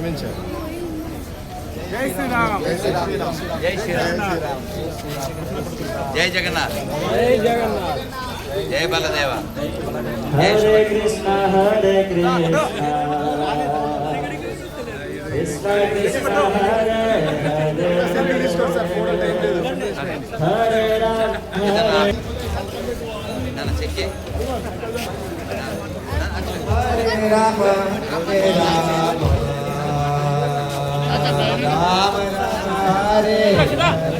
క్షమించారు జై శ్రీరామ్. జై శ్రీరామ్. జై శ్రీరామ్. జై జగన్నాథ్. జై జగన్నాథ్. జై బలదేవ. జై హరే కృష్ణ హరే కృష్ణ. కృష్ణ కృష్ణ హరే హరే రామ హరే రామ హరే రామ. రామ హరే హరే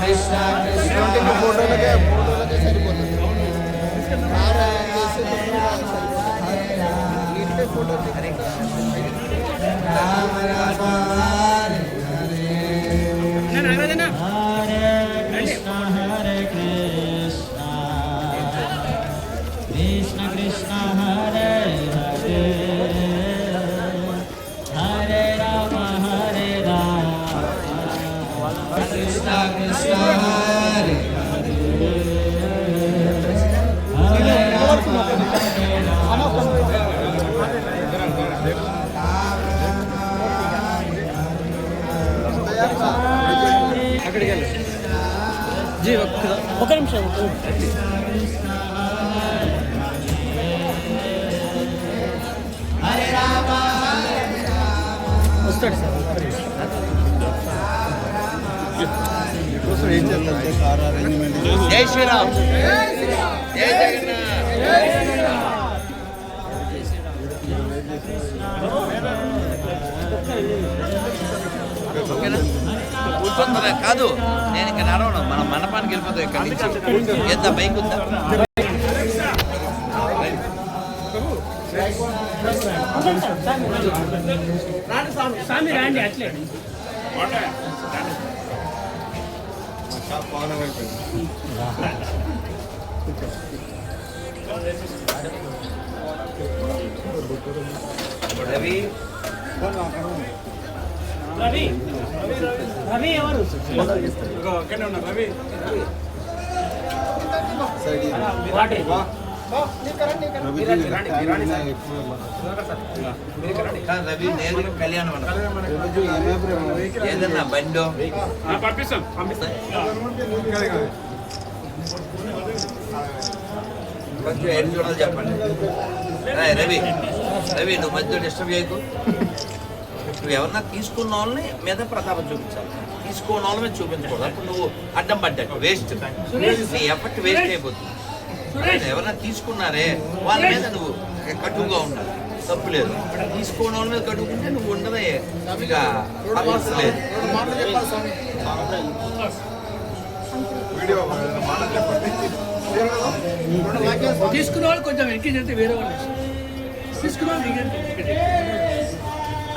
కృష్ణ కృష్ణ. ఫోటోలకే ఫోటోలకే సరిపోతుంది. రామ రామ ఒక నిమిషం. వస్తాడు సార్. ఒక్క నిమిషం. కోసం ఏం చేస్తారు కార్ అరేంజ్మెంట్ జై శ్రీరామ్. జై జగన్నాథ్ ఓకేనా? కూర్చొని కాదు నేను ఇక్కడ నడవను. మనం మండపానికి వెళ్ళిపోతాం ఇక్కడ నుంచి. ఎంత బైక్ ఉందా? స్వామి. రాండి అట్లే. రవి రవి రవి ఎవరు వాటే కాదు, రవి నేను కళ్యాణ ఏదన్నా బండో? పంపిస్తాం కొంచెం ఎన్ని చూడాలి చెప్పండి. రవి రవి నువ్వు మధ్య డిస్టర్బ్ చేయకు. నువ్వు ఎవరన్నా తీసుకున్న వాళ్ళని మీద ప్రతాపం చూపించాలి. తీసుకున్న వాళ్ళ మీద చూపించకూడదు. అప్పుడు నువ్వు అడ్డం పడ్డట్టు వేస్ట్ నీ ఎఫర్ట్ వేస్ట్ అయిపోతుంది. ఎవరన్నా తీసుకున్నారే వాళ్ళ మీద నువ్వు కటువుగా ఉండాలి. తప్పు లేదు. తీసుకున్న వాళ్ళ మీద కట్టుకుంటే నువ్వు ఉండదే ఇక లేదు. తీసుకున్న వాళ్ళు కొంచెం వెనక్కి చెప్తే వేరే వాళ్ళు తీసుకున్న వాళ్ళు.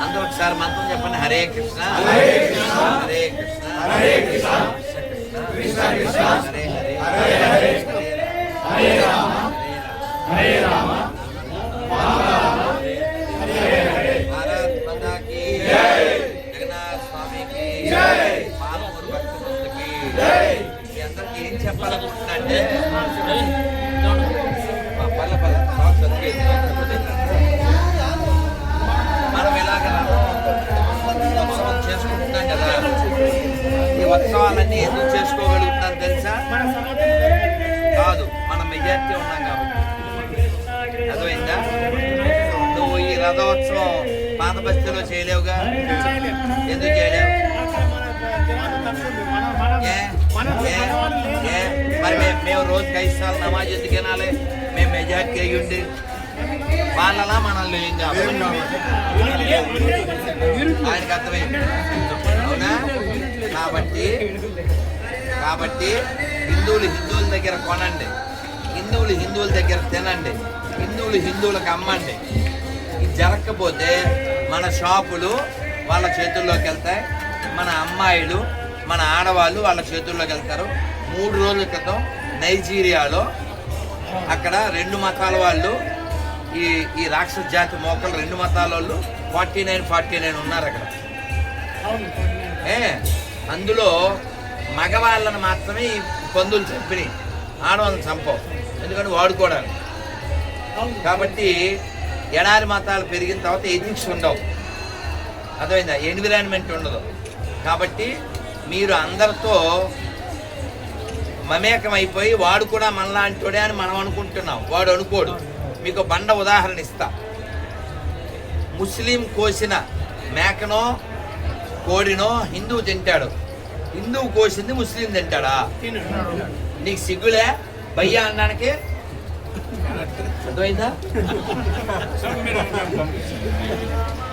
అందరూ ఒకసారి మంత్రం చెప్పండి. హరే కృష్ణ. హరే కృష్ణ హరే కృష్ణ హరే కృష్ణ. కృష్ణ. విద్యార్థి ఉన్నాం కాబట్టి అర్థమైందా నువ్వు ఈ రథోత్సవం పాత బస్తీలో చేయలేవుగా? ఎందుకు చేయలేవు? మరి మేము మేము రోజు కైస్తాలు నమాజ్ ఎందుకు వినాలి? మేము మెజార్టీ అయ్యి ఉండి వాళ్ళలా మనల్ని ఏం కావాలి ఆయనకు అర్థమైంది. కాబట్టి కాబట్టి హిందువులు హిందువుల దగ్గర కొనండి. హిందువులు హిందువుల దగ్గర తినండి. హిందువులు హిందువులకు అమ్మండి. ఇది జరగకపోతే మన షాపులు వాళ్ళ చేతుల్లోకి వెళ్తాయి. మన అమ్మాయిలు మన ఆడవాళ్ళు వాళ్ళ చేతుల్లోకి వెళ్తారు. మూడు రోజుల క్రితం నైజీరియాలో అక్కడ రెండు మతాల వాళ్ళు ఈ ఈ రాక్షస జాతి మోకలు రెండు మతాల వాళ్ళు ఫార్టీ నైన్ ఫార్టీ నైన్ ఉన్నారు అక్కడ. ఏ అందులో మగవాళ్ళని మాత్రమే ఈ పందులు చంపినాయి. ఆడవాళ్ళని చంపవు. ఎందుకంటే వాడుకోవడానికి. కాబట్టి ఎడారి మతాలు పెరిగిన తర్వాత ఎథిక్స్ ఉండవు. అర్థమైందా? ఎన్విరాన్మెంట్ ఉండదు. కాబట్టి మీరు అందరితో మమేకం అయిపోయి వాడు కూడా మనలాంటోడే అని మనం అనుకుంటున్నాం. వాడు అనుకోడు. మీకు బండ ఉదాహరణ ఇస్తా. ముస్లిం కోసిన మేకనో కోడినో హిందువు తింటాడు. హిందువు కోసింది ముస్లిం తింటాడా? నీకు సిగ్గులే? भैया अन्न के तो इधर सब मेरा